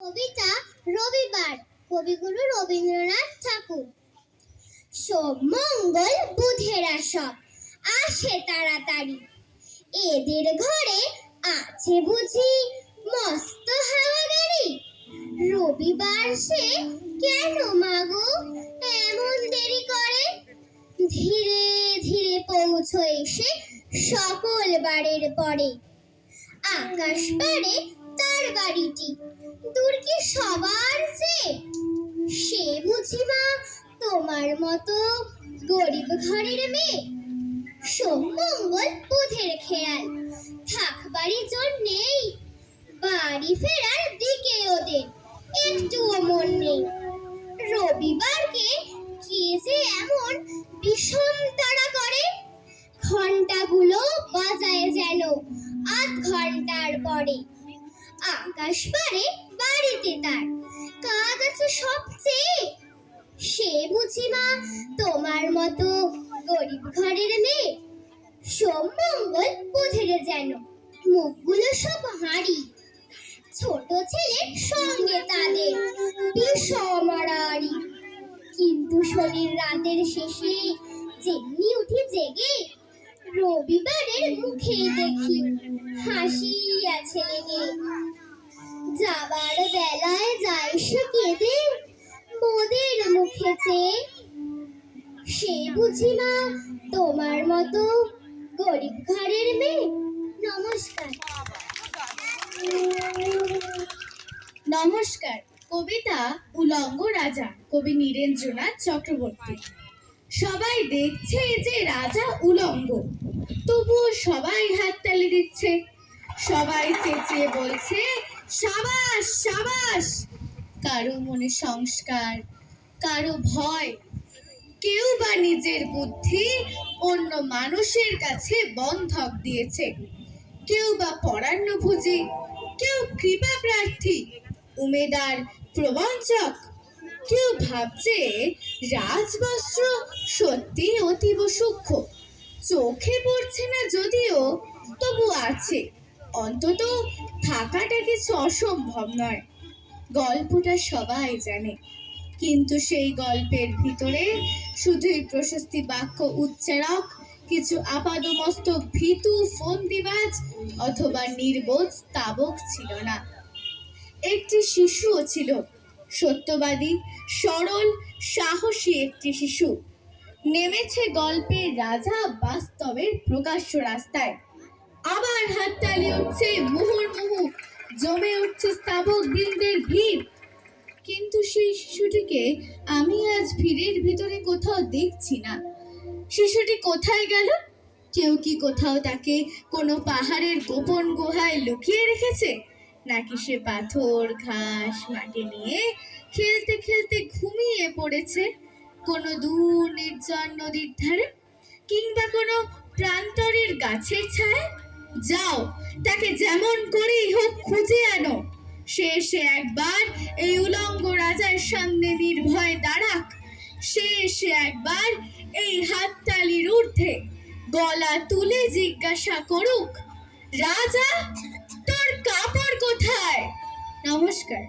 কবিতা রবিবার। কবিগুরু রবীন্দ্রনাথ ঠাকুর। সোম মঙ্গল বুধের সব আসে তাড়াতাড়ি। এদের ঘরে আছে বুঝি মস্ত হাওয়া গাড়ি। রবিবার সে কেন মাগো এমন দেরি করে? ধীরে ধীরে পৌঁছো এসে সকল বাড়ির পরে। আকাশ পারে তার বাড়িটি। দূর কি সবার চেয়ে সে বুঝি মা, তোমার মতো গরিব ঘরের মেয়ে। সোম মঙ্গল বুধের খেয়াল থাকবারই জন্যেই বাড়ি ফেরার দিকে ওদের একটুও মন নেই। রবিবারকে কে যে এমন ভীষণ তাড়া করে? ঘন্টাগুলো বাজায় যেন আধ ঘণ্টার পরে। আকাশ পারে বাড়িতে তার। কাজ আছে সবচেয়ে। সে বুঝি মা, তোমার মতো গরিব ঘরের মেয়ে। সোম মঙ্গল যেন, মুখগুলো সব হাঁড়ি। ছোট ছেলের সঙ্গে তাদের বিষমারারি কিন্তু শরীর রাতের শেষে যেমনি উঠি জেগে, রবিবারের মুখে দেখি হাসি আছে লেগে। যাবার বেলায় যায় সে কেঁদে মোদের মুখে চেয়ে সে বুঝি না তোমার মতো গরিব ঘরের মেয়ে। নমস্কার। নমস্কার, কবিতা উলঙ্গ রাজা, কবি নীরেন্দ্রনাথ চক্রবর্তী। সবাই দেখছে যে রাজা উলঙ্গ, তবুও সবাই হাততালি দিচ্ছে। সবাই চেঁচিয়ে বলছে সাবাস সাবাস। কারও মনে সংস্কার, কারও ভয়। কেউ বা নিজের বুদ্ধি অন্য মানুষের কাছে বন্ধক দিয়েছে। কেউ বা পরান্নভোজী, কেউ কৃপা প্রার্থী, উমেদার প্রবঞ্চক। কেউ ভাবছে রাজবস্ত্র সত্যি অতীব সূক্ষ্ম। চোখে পড়ছে না যদিও তবু আছে। অন্তত থাকাটা কিছু অসম্ভব নয়? গল্পটা সবাই জানে। কিন্তু সেই গল্পের ভিতরে শুধুই প্রশস্তি বাক্য উচ্চারক, কিছু আপাদমস্তক ভীতু ফন্দিবাজ অথবা নির্বোধ স্তাবক ছিল না। একটি শিশুও ছিল, সত্যবাদী, সরল, সাহসী একটি শিশু। নেমেছে গল্পের রাজা বাস্তবের প্রকাশ্য রাস্তায়। আবার হাততালি উঠছে মুহুর্মুহু জমে উঠছে স্তাবক বৃন্দের ভিড়। কিন্তু সেই শিশুটিকে আমি আজ ভিড়ের ভিতরে কোথাও দেখছি না। শিশুটি কোথায় গেল? কেউ কি কোথাও তাকে কোনো পাহাড়ের গোপন গুহায় লুকিয়ে রেখেছে? নাকি সে পাথর, ঘাস, মাটি নিয়ে খেলতে খেলতে ঘুমিয়ে পড়েছে কোনো দূর নির্জন নদীর ধারে? কিংবা কোনো প্রান্তরের গাছের ছায় যাও, তাকে যেমন করেই হোক খুঁজে আনো। এসে একবার এই উলঙ্গ রাজার সামনে নির্ভয় দাঁড়াক। এসে একবার এই হাততালির ঊর্ধ্বে গলা তুলে জিজ্ঞাসা করুক, রাজা, তোর কাপড় কোথায়? নমস্কার।